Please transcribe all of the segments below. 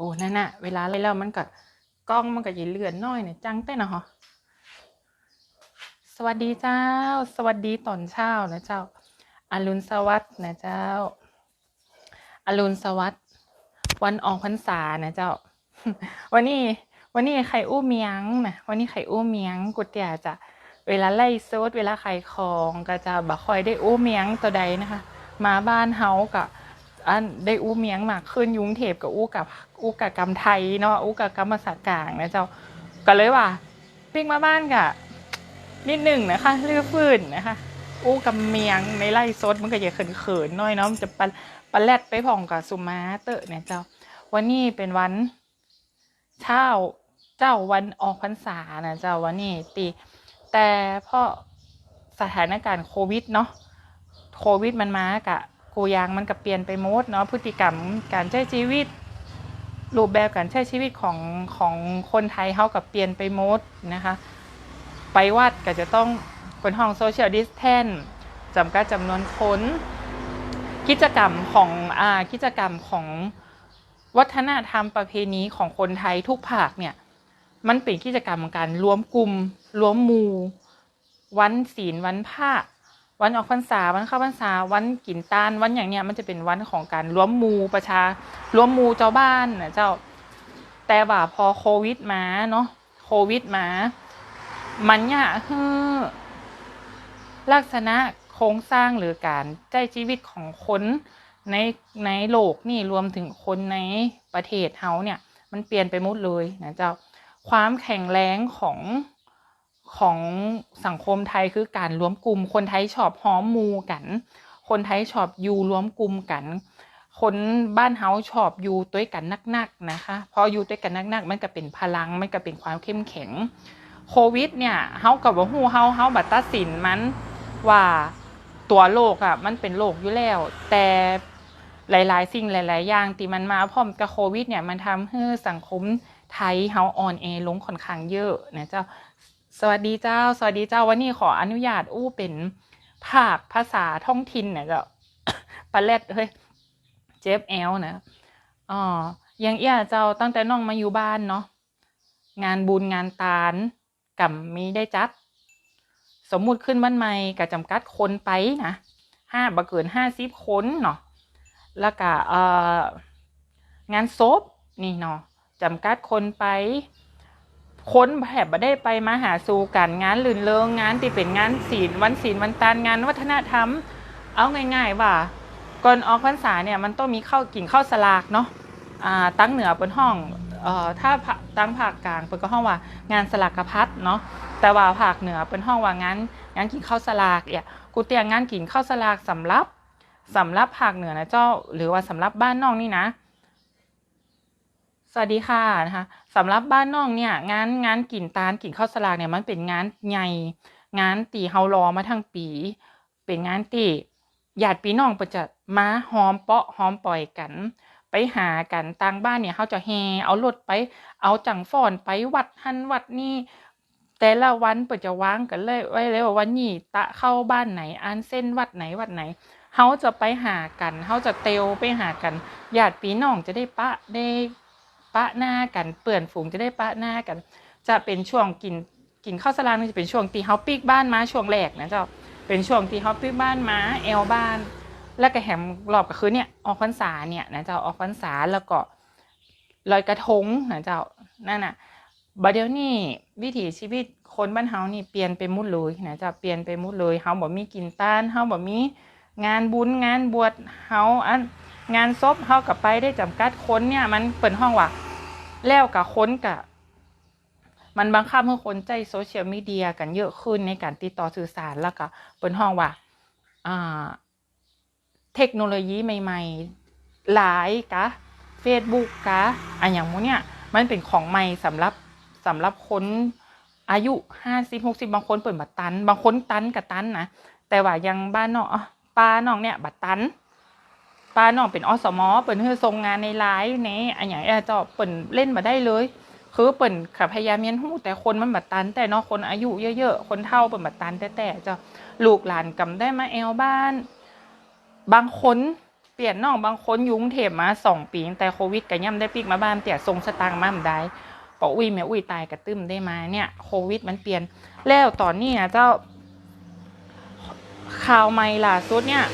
อ้นั่นน่ะ เวลาอะไรแล้วมันก็กล้องมันก็จะเลื่อนน้อยเนี่ยจังเต้นนะฮะสวัสดีเจ้า สวัสดีตอนเช้านะเจ้าอรุณสวัสดิ์นะเจ้าอรุณสวัสดิ์วันออกพรรษานะเจ้า วันนี้ วันนี้ไข่อู้เมียงนะวันนี้ไข่อู้เมียงกุเตียจะเวลาไล่โซดเวลาไขายของก็จะบ่คอยได้อู้เมียงตัวใดนะคะ มาบ้านเฮากับ อันได้อู้เมียงมากขึ้นยุงเทพกับอู้กับอู้กับกรรมไทยเนาะอู้กับกรรมศาสตร์กลางนะเจ้าก็เลยว่าปิ้งมาบ้านกะนิดหนึ่งนะคะเลือฟื้นนะคะ อู้กับเมียงในไล่ซดมันก็อย่าเขินๆน้อยเนาะมันจะปะปะแลดไปผ่องกับสุมาเตอร์เนี่ยเจ้า วันนี้เป็นวันเช้าเจ้าวันออกพรรษานะเจ้าวันนี้ตีแต่เพราะสถานการณ์โควิดเนาะโควิดมันมากะ กูยางมันก็เปลี่ยนไปหมดเนาะพฤติกรรมการใช้ชีวิต รูปแบบการใช้ชีวิตของของคนไทยเขากับเปลี่ยนไปหมดนะคะ ไปวัดก็จะต้องเป็นห้องโซเชียลดิสแทนจำกัดจำนวนคนกิจกรรมของอ่ากิจกรรมของวัฒนธรรมประเพณีของคนไทยทุกภาคเนี่ยมันเป็นกิจกรรมการรวมกลุ่มรวมหมู่วันศีลวันพระ วันออกพรรษาวันเข้าพรรษาวันกินตาลวันอย่างเนี้ยมันจะเป็นวันของการรวมมูประชารวมมูเจ้าบ้านนะเจ้า แต่ว่าพอโควิดมาเนาะโควิดมา มันเนี่ยคือลักษณะโครงสร้างหรือการใช้ชีวิตของคนในในโลกนี่รวมถึงคนในประเทศเฮาเนี่ย มันเปลี่ยนไปหมดเลยนะเจ้าความแข็งแรงของ ของสังคมไทยคือการรวมกลุ่ม คนไทยชอบหอมมูกัน คนไทยชอบอยู่รวมกลุ่มกัน คนบ้านเฮาชอบอยู่ด้วยกันนักๆนะคะ พออยู่ด้วยกันนักๆมันก็เป็นพลังมันก็เป็นความเข้มแข็งโควิดเนี่ยเฮากับว่าฮู้เฮาเฮาบัดตัดสินมันว่าตัวโลกอะมันเป็นโลกอยู่แล้ว แต่หลายๆ สิ่งหลายๆ อย่างที่มันมาพร้อมกับโควิดเนี่ยมันทำให้สังคมไทยเฮาอ่อนแอลงค่อนข้างเยอะนะเจ้า สวัสดีเจ้า สวัสดีเจ้าวันนี้ขออนุญาตอู้เป็นภาคภาษาท้องถิ่นเนี่ยเจ้าปลาแรดเฮ้ยเจฟแอลนะอ๋ออยังเอี้ยเจ้าตั้งแต่น้องมาอยู่บ้านเนาะงานบุญงานตาลกับมีได้จัด สมมุติขึ้นบ้านใหม่กับจำกัดคนไปนะห้าบ่เกินห้าสิบคนเนาะแล้วก็เอ่องานศพนี่เนาะจำกัดคนไป ค้นแผบบ่ได้ไปมาหาสู่กันงานลื่นเริงงานที่เป็นงานศีลวันศีลวันตาลงานวัฒนธรรม เอาง่ายๆว่าก่อนออกพรรษาเนี่ยมันต้องมีข้าวกินข้าวสลากเนาะอ่าตั้งเหนือเป็นห้องเอ่อถ้าตั้งภาคกลางเป็นก็ห้องว่างานสลากพัดเนาะแต่ว่าภาคเหนือเป็นห้องว่างานงานกินข้าวสลากเนี่ยกูเตียงงานกินข้าวสลากสำหรับสำหรับภาคเหนือนะเจ้า หรือว่าสำหรับบ้านนอกนี่นะ สวัสดีค่ะนะคะสำหรับบ้านน้องเนี่ยงานงานกินตาลกินข้าวสลากเนี่ยมันเป็นงานใหญ่งานตีเฮารอมาทั้งปี เป็นงานตีญาติพี่น้องเปินจะมาหอมเปาะหอมปล่อยกัน ไปหากันต่างบ้านเนี่ยเขาจะแฮเอารถไป เอาจังฟอนไปวัดหันวัดนี่แต่ละวันเปิดจะวางกันเลยไว้เลยว่าวันนี้ตะเข้าบ้านไหนอันเส้นวัดไหนวัดไหนเขาจะไปหากันเขาจะเตลไปหากันญาติปีน้องจะได้ปะได้ ปะหน้ากันเปื่อนฝูงจะได้ปะหน้ากัน จะเป็นช่วงกินกินข้าวสลากนี่จะเป็นช่วงตีเฮาปิกบ้านม้าช่วงแรกนะเจ้าเป็นช่วงตีเฮาปิกบ้านม้าแอลบ้าน แล้วก็แหมรอบก็คือเนี่ยออกพรรษาเนี่ยนะเจ้าออกพรรษาแล้วก็ลอยกระทงนะเจ้านั่นน่ะบัดเดี๋ยวนี้วิถีชีวิตคนบ้านเฮานี่เปลี่ยนไปหมดเลยนะเจ้าเปลี่ยนไปหมดเลยเฮาบ่มีกินต้านเฮาบ่มีงานบุญงานบวชเฮาอัน งานศพเฮากับไปได้จำกัดคนเนี่ย มันเปิดห้องว่าแล้วกับค้นกับมันบังคับให้คนใจโซเชียลมีเดียกันเยอะขึ้นในการติดต่อสื่อสารแล้วก็เปิดห้องว่าอ่าเทคโนโลยีใหม่ ๆ หลายกะ Facebook กะอันอย่างโมเนี่ยมันเป็นของใหม่สำหรับสำหรับคนอายุห้าสิบหกสิบบางคนเปิดบัตรตัน บางคนตันกับตันนะแต่ว่ายังบ้านนอกอะป้าน้องเนี่ยบัตรตัน ป้าน้องเป็นอสมเปิ่นคือทรงงานในไลฟ์ในอันอย่างเอจ้าเปิ่นเล่นมาได้เลย คือเปิ่นขับพยายามเมียนหู้แต่คนมันบัดตัน แต่เนาะคนอายุเยอะๆคนเฒ่าเปิ่นบัดตันแต่แต่จ้าลูกหลานกำได้มาแอลบ้าน บางคนเปลี่ยนน้องบางคนยุ้งเทพมาสองปีแต่โควิดก็ย่ำได้ปีกมาบ้านแต่ทรงสตางค์มาบ่ได้ปอกอุ้ยแม่อุ้ยตายกระตึมได้มาเนี่ยโควิดมันเปลี่ยนแล้วตอนนี้นะเจ้าข่าวใหม่ล่าสุดเนี่ย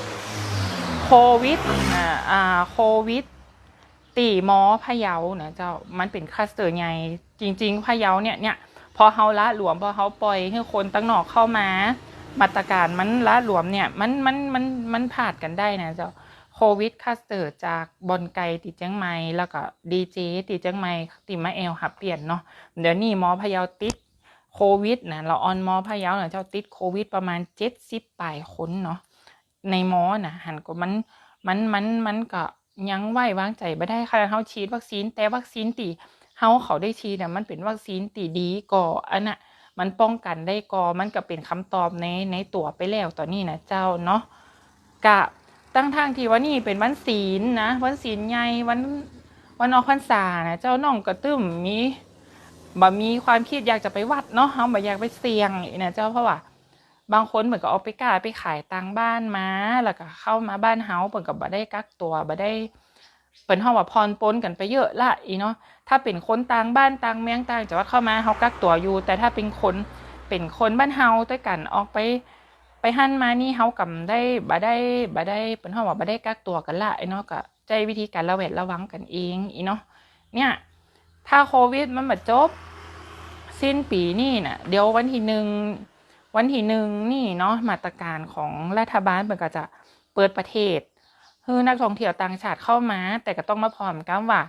โควิดอ่าอ่าโควิด ตีหมอพะเยานะเจ้ามันเป็นคลัสเตอร์ใหญ่จริง ๆพะเยาเนี่ยเนี่ยพอเฮาละหลวมพอเฮาปล่อยให้คนตั้งนอกเข้ามามาตรการมันละหลวมเนี่ยมันมันมันมันผ่านกันได้นะเจ้าโควิดคลัสเตอร์จากบอนไกติดเจียงใหม่แล้วก็ดีเจติดเจียงใหม่ติมาแอลหับเปลี่ยนเนาะเดี๋ยวนี้หมอพะเยาติดโควิดนะเราออนหมอพะเยาเนี่ยเจ้าติดโควิดประมาณเจ็ดสิบปลายคนเนาะ ในหมอนะหันก็มันมันมันมันก็ยังไว้วางใจไม่ได้ค่ะเฮาฉีดวัคซีน แต่วัคซีนตีเฮาเขาได้ฉีดน่ะมันเป็นวัคซีนตีดีก่ออันน่ะมันป้องกันได้ก่อมันก็เป็นคำตอบในในตัวไปแล้วตอนนี้นะเจ้าเนาะกะตั้งทางที่ว่านี่เป็นวันศีลนะวันศีลใหญ่วันวันออกพรรษานะเจ้าน้องกระตึ้มมีบ่มีความคิดอยากจะไปวัดเนาะเฮาบ่อยากไปเสี่ยงนะเจ้าเพราะว่า บางคนเหมือนกับเอาไปกาไปขายตังบ้านมาแล้วก็เข้ามาบ้านเฮาเปิ่นก็บ่ได้กักตัวบ่ได้เปิ่นเฮาว่าพรปนกันไปเยอะละอีเนาะถ้าเป็นคนต่างบ้านต่างเมืองต่างจังหวัดเข้ามาเฮากักตัวอยู่ แต่ถ้าเป็นคนเป็นคนบ้านเฮาด้วยกันออกไปไปหั่นมานี่เฮากำได้บ่ได้บ่ได้เปิ่นเฮาว่าบ่ได้กักตัวกันละไอ้เนาะก็ใจวิธีการระแวดระวังกันเองอีเนาะเนี่ยถ้าโควิดมันบ่จบ สิ้นปีนี่น่ะ เดี๋ยววันที่หนึ่ง วันที่หนึ่งนี่เนาะมาตรการของรัฐบาลเปิดก็จะเปิดประเทศคือนักท่องเที่ยวต่างชาติเข้ามา แต่ก็ต้องมาพร้อมกันว่า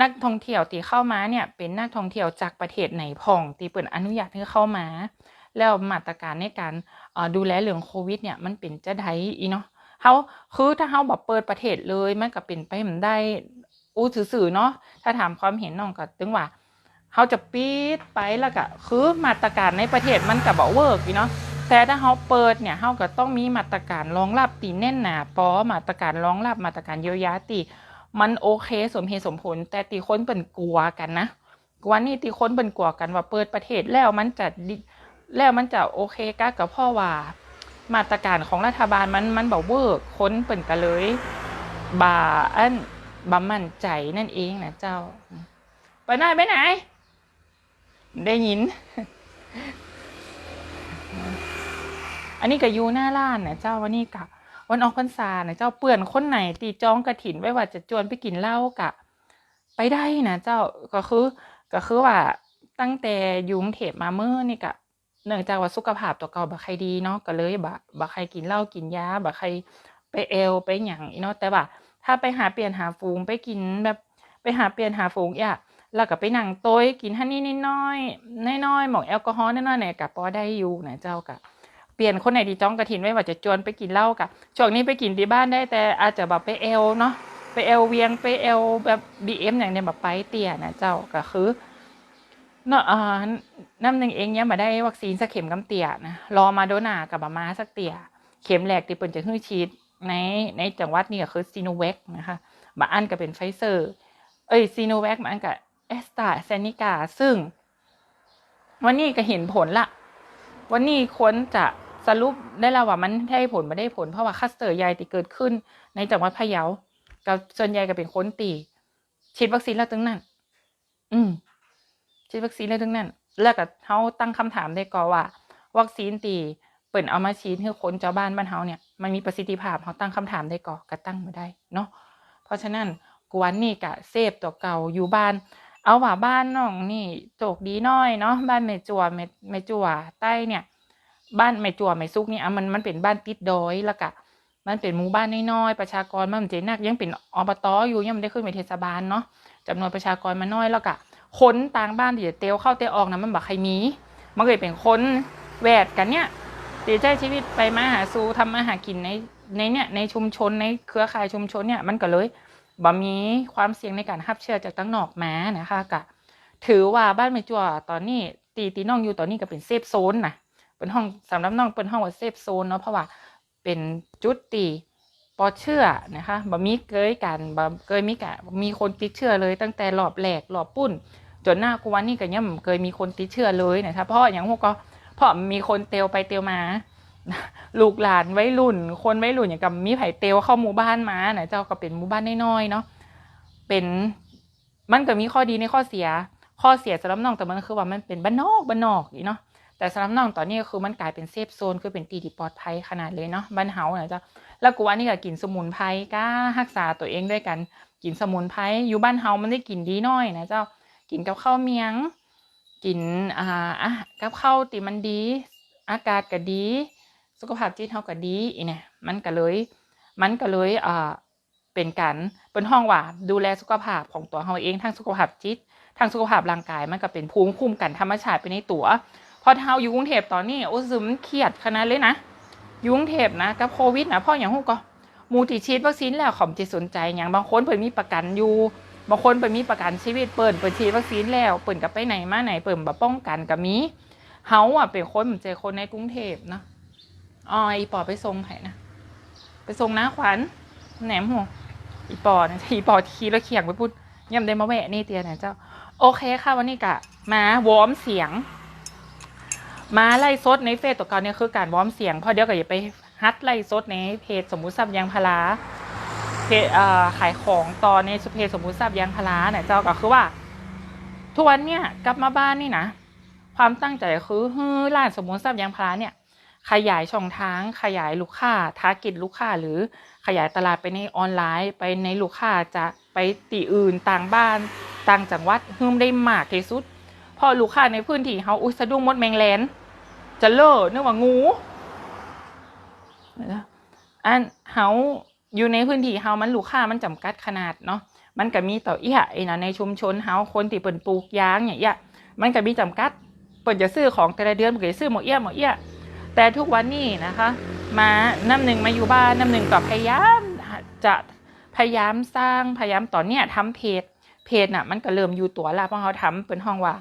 นักท่องเที่ยวที่เข้ามาเนี่ย เป็นนักท่องเที่ยวจากประเทศไหนพ่องที่เปิดอนุญาตให้เข้ามา แล้วมาตรการในการดูแลเรื่องโควิด เนี่ยมันเป็นจะไดอีเนาะเฮาคือถ้าเฮาแบบเปิดประเทศเลยมันก็เป็นไปมันได้อู้ซื่อๆเนาะถ้าถามความเห็นน้องก็ถึงว่า เขาจะปิดไปแล้วก็คือมาตรการในประเทศมันก็บอกเวิร์กอีเนาะแต่ถ้าเขาเปิดเนี่ยเขาก็ต้องมีมาตรการรองรับตีแน่นหนาปอมาตรการรองรับมาตรการเยียวยาตีมันโอเคสมเหตุสมผล แต่ตีคนเป็นกลัวกันนะกว่านี่ตีคนเป็นกลัวกันว่าเปิดประเทศแล้วมันจะดิแล้วมันจะโอเคกะกับพ่อว่า มาตรการของรัฐบาลมันมันบอกเวิร์กคนเป็นกันเลยบาอันบามั่นใจนั่นเองนะเจ้า ไปไหนไปไหน ได้ยิน อันนี้ก็อยู่หน้าร้านนะเจ้าวันนี้กะ วันออกพรรษานะเจ้าเปื่อนคนไหนตีจองกระถินไว้ว่าจะจวนไปกินเหล้ากะ ไปได้นะเจ้าก็คือ ก็คือว่าตั้งแต่ยุงเทพมาเมื่อนี่กะเนื่องจากว่าสุขภาพตัวเก่าบ่ใครดีเนาะก็เลยบ่บ่ใครกินเหล้ากินยาบ่ใครไปเอลไปหยังอีเนาะแต่ว่าถ้าไปหาเปลี่ยนหาฝูงไปกินแบบไปหาเปลี่ยนหาฝูงอะ แล้วก็ไปนั่งโต้ยกินฮันนี่นิดน้อยน้อยๆหมองแอลกอฮอล์น้อยๆเนี่ยกับพอได้อยู่นะเจ้ากะเปลี่ยนคนไหนดีจ้องกระถินไว้ว่าจะจวนไปกินเหล้ากะช่วงนี้ไปกินที่บ้านได้แต่อาจจะแบบไปเอลเนาะไปเอลเวียงไปเอลแบบบีเอ็มอย่างเนี้ยแบบไปเตี่ยนะเจ้าก็คือเนาะอ่าน้ำหนึ่งเองเนี่ยมาได้วัคซีนสักเข็มกำเตี่ยนะรอมาโดนากับบามาสักเตี่ยเข็มแรกที่เปิ่นจะฮื้อฉีดในในจังหวัดนี่ก็คือซีโนแวคนะคะบางอันก็เป็นไฟเซอร์ เอ้ยซีโนแวคบางอันก็ เอสตาเซนิกาซึ่ง วันนี้ก็เห็นผลละ วันนี้ควรจะสรุปได้แล้วว่ามันได้ผลไม่ได้ผลเพราะว่าคัสเตอร์ใหญ่ที่เกิดขึ้นในจังหวัดพะเยากับส่วนใหญ่ก็เป็นคนตีฉีดวัคซีนแล้วตั้งนั้นอืมฉีดวัคซีนแล้วตั้งนั้นแล้วก็เขาตั้งคำถามได้ก่อว่า วัคซีนตีเปิ่นเอามาฉีดให้คนเจ้าบ้านบ้านเฮาเนี่ย มันมีประสิทธิภาพเขาตั้งคำถามได้ก่อก็ตั้งมาได้เนาะเพราะฉะนั้นกวนนี่กะเซฟตัวเก่าอยู่บ้าน เอาว่าบ้านน้องนี่โจกดีน้อยเนาะบ้านแม่จัวแม่แม่จัวใต้เนี่ย บ้านแม่จัวแม่ซุกนี่อะมันมันเป็นบ้านติดดอยแล้วก็มันเป็นหมู่บ้านน้อยๆประชากรมันเจนักยังเป็นอบตอยู่ยังไม่ได้ขึ้นเป็นเทศบาลเนาะจำนวนประชากรมันน้อยแล้วก็คนต่างบ้านที่จะเตียวเข้าเตียวออกนะมันบักใครมีมันเลยเป็นคนแวดกันเนี่ยตีใจชีวิตไปมาหาสู่ทำมาหากินในในเนี่ยในชุมชนในเครือข่ายชุมชนเนี่ยมันก็เลย บ่มีความเสี่ยงในการรับเชื้อจากตั้งนอกมานะคะกะถือว่าบ้านแม่จัวตอนนี้ตีตีน้องอยู่ตอนนี้ก็เป็นเซฟโซนนะเป็นห้องสำหรับน้องเป็นห้องว่าเซฟโซนเนาะเพราะว่าเป็นจุดตีปอเชื้อนะคะบ่มีเกยกันบ่เคยมีกะมีคนติดเชื้อเลยตั้งแต่รอบแรกรอบปุ้น จนหน้ากูวันนี้ก็ยังบ่เคยมีคนติดเชื้อเลยนะคะเพราะอย่างพวกก็เพราะมีคนเตียวไปเตียวมา ลูกหลานไวัยรุ่น คนไวัยรุ่นอย่างกับมีไผ่เตียวเข้าหมู่บ้านมาไหนเจ้าก็เป็นหมู่บ้านน้อยๆเนาะเป็นมันก็มีข้อดีในข้อเสีย ข้อเสียสำหรับน้องแต่มันคือว่ามันเป็นบ้านนอกบ้านนอกอีเนาะแต่สำหรับน้องตอนนี้ก็คือมันกลายเป็นเซฟโซนคือเป็นตีที่ปลอดภัยขนาดเลยเนาะบ้านเฮานเจ้าแล้วกูว่านี่ก็กินสมุนไพรก้ารักษาตัวเองด้วยกัน กินสมุนไพรอยู่บ้านเฮามันได้กินดีน้อยนะเจ้ากินกับข้าวเมียง กินอ่าอะกับข้าวติมันดี อากาศก็ดี สุขภาพจิตเฮาก็ดีอีเนี่ยมันก็เลย มันก็เลยอ่าเป็นการเป็นห้องว่าดูแลสุขภาพของตัวเฮาเองทั้งสุขภาพจิตทั้งสุขภาพร่างกายมันก็เป็นภูมิคุ้มกันธรรมชาติไปในตัว พอเฮาอยู่กรุงเทพตอนนี้โอ้ซึมเครียดขนาดเลยนะอยู่กรุงเทพนะกับโควิดนะพ่ออย่างฮู้ก็มูติดฉีดวัคซีนแล้วขอมจิสนใจอย่างบางคนเพิ่นมีประกันอยู่บางคนเพิ่นมีประกันชีวิตเปิ่นเปิ่นฉีดวัคซีนแล้วเปิ่นก็ไปไหนมาไหนเปิ่นบ่ป้องกันก็มีเฮาอะเป็นคนเหมือนเจอคนในกรุงเทพเนาะ อ๋ออีปอไปส่งไผนะ ไปส่งนะขวัญแหนมหัวอีปอนะอีปอทีแล้วเขียงไปพูดย่ำได้มาแวะนี่เตียนะเจ้า โอเคค่ะวันนี้กะ มาวอร์มเสียง มาไล่สดในเฟซตัวเก่าเนี่ยคือการวอร์มเสียงเพราะเดี๋ยวก็อย่าไปฮัดไล่สดในเพจสมมุติทรัพย์ยางพาราเพจเอ่อขายของตอนในเพจสมมุติทรัพย์ยางพาราเนี่ยเจ้าก็คือว่าทุกวันเนี่ยกลับมาบ้านนี่นะความตั้งใจคือฮือร้านสมมุติทรัพย์ยางพาราเนี่ย ขยายช่องทาง ขยายลูกค้าทาร์กิตลูกค้าหรือขยายตลาดไปในออนไลน์ ไปในลูกค้าจะไปตีอื่นต่างบ้าน ต่างจังหวัดเพิ่มได้มากที่สุด พอลูกค้าในพื้นที่เขาอุ้ยสะดุ้งมดแมงแลนจะเล่อนึกว่างูอันเฮาอยู่ในพื้นที่เฮามันลูกค้ามันจำกัดขนาดเนาะ มันก็มีต่อเอี้ยไอ้นะในชุมชนเฮาคนที่เปิ่นปลูกยางอย่างเงี้ยมันก็มีจำกัดเปิ่นจะซื้อของแต่ละเดือนเปิ่นจะซื้อหมอเอี้ยหมอเอี้ย แต่ทุกวันนี้นะคะ มาน้ำหนึ่งมาอยู่บ้านน้ำหนึ่งก็พยายามจะพยายามสร้างพยายามตอนเนี้ยทำเพจเพจน่ะมันก็เริ่มอยู่ตัวละเพราะเขาทำเป็นห้องว่า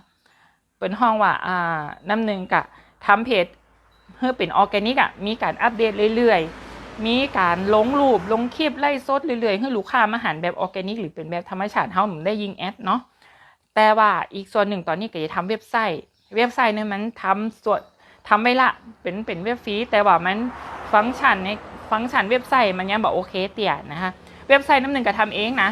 เป็นห้องว่าอ่าน้ำหนึ่งกะทำเพจเพื่อเป็นออร์แกนิกอะมีการอัปเดตเรื่อยๆ มีการลงรูปลงคลิปไล่สดเรื่อยๆให้ลูกค้ามาหันแบบออร์แกนิก หรือเป็นแบบธรรมชาติเฮาหนุ่มได้ยิงแอดเนาะแต่ว่าอีกส่วนหนึ่งตอนนี้ก็จะทำเว็บไซต์ เว็บไซต์เนี่ยมันทำส่วน ทำไว้ละเป็นเป็นเว็บฟรีแต่ว่ามันฟังก์ชันในฟังก์ชันเว็บไซต์มันยังบอกโอเคเตี่ยนะคะเว็บไซต์น้ำหนึ่งก็ทำเองนะ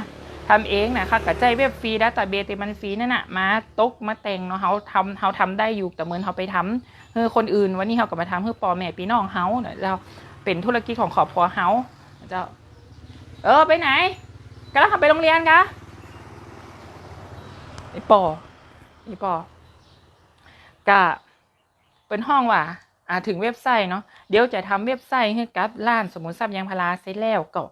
ทำเองนะคะกระจเว็บฟรีดัตต้าเบสมันฟรีนั่นน่ะมาตกมาแต่งเนาะเขาทำเขาทำได้อยู่แต่เหมือนเขาไปทำเฮ้อคนอื่น วันนี้เขาก็มาทำเพื่อปอแม่พี่น้องเฮาเนาะเจ้าเป็นธุรกิจของครอบครัวเฮาเจ้าเออไปไหนกำลังขับไปโรงเรียนกะไอปอไอปอกะ เป็นห้องว่าอ่าถึงเว็บไซต์เนาะเดี๋ยวจะทำเว็บไซต์ให้กับร้านสมุนทรัพย์ยางพาราเสร็จแล้วก็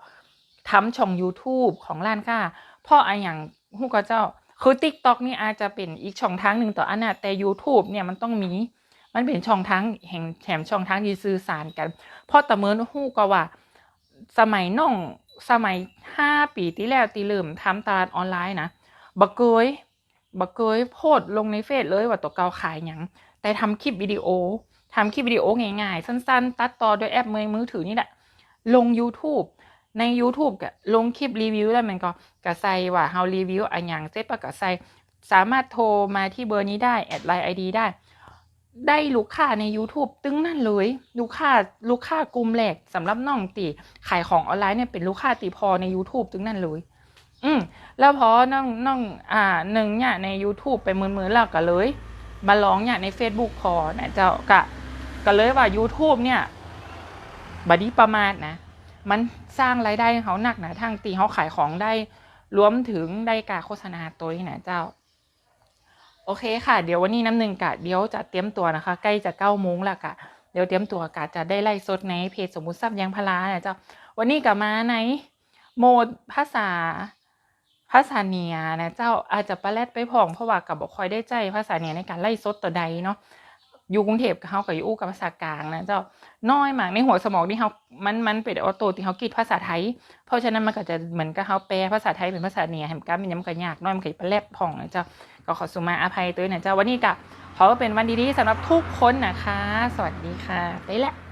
ทำช่อง YouTube ของร้านค้าพราะอันอย่างฮู้ก็เจ้าคือ TikTok นี่อาจจะเป็นอีกช่องทางหนึ่งต่ออันน่ะแต่ YouTube เนี่ยมันต้องมี มันเป็นช่องทางแห่งแถมช่องทางที่สื่อสารกันพราะแต่เมินฮู้ก็ว่า สมัยน้องสมัยห้าปีที่แล้วตีเริ่มทำตลาดออนไลน์นะบักเกย บักเกยโพดลงในเฟซเลยว่าตัวเกาขายหยัง แต่ทำคลิปวิดีโอทำคลิปวิดีโอง่ายๆ สั้นๆ ตัดต่อด้วยแอปมือมือถือนี่แหละ ลง YouTube ใน YouTube ก็ลงคลิปรีวิวแล้วมันก็กระใส่ว่าเฮารีวิวอันย่างเสร็จปะกระใส่สามารถโทรมาที่เบอร์นี้ได้ แอดไลน์ไอดีได้ ได้ลูกค้าใน YouTube ตึงนั่นเลย ลูกค้าลูกค้ากลุ่มแรกสำหรับน้องตีขายของออนไลน์เนี่ยเป็นลูกค้าตีพอใน YouTube ตึงนั่นเลย อืมแล้วพอน้องน้องอ่าหนึ่งเนี่ยใน YouTube ไปมือๆแล้วก็เลย มาร้องเนี่ยใน Facebook พอนะเจ้ากะก็เลยว่า YouTube เนี่ยบัดนี้ประมาณนะ มันสร้างรายได้เขาหนักนะทางตีเขาขายของได้ รวมถึงได้การโฆษณาตัวนี้นะเจ้า โอเคค่ะ เดี๋ยววันนี้น้ำหนึ่งกะเดี๋ยวจะเตรียมตัวนะคะ ใกล้จะเก้าโมงแล้วกะเดี๋ยวเตรียมตัวกะจะได้ไล่สดในเพจสมมุติทรัพย์ยางพารานะเจ้า วันนี้กะมาในโหมดภาษา ภาษาเนียนะเจ้าอาจจะประแลดไปพ่องเพราะว่ากับบอกคอยได้ใจภาษาเนียในการไล่สดต่อใดเนาะอยู่กรุงเทพกับเขากับอยู่อู้กับภาษากลางนะเจ้าน้อยมากในหัวสมองที่เขามันมันเป็นออโต้ที่เขาคิดภาษาไทย เพราะฉะนั้นมันก็จะเหมือนกับเขาแปลภาษาไทยเป็นภาษาเนียแหมกันมันยังมันก็ยากน้อยมันก็ประแลดพ่องนะเจ้าก็ขอสุมาอภัยตัวนะเจ้าวันนี้กะขอเป็นวันดีๆสำหรับทุกคนนะคะ สวัสดีค่ะไปละ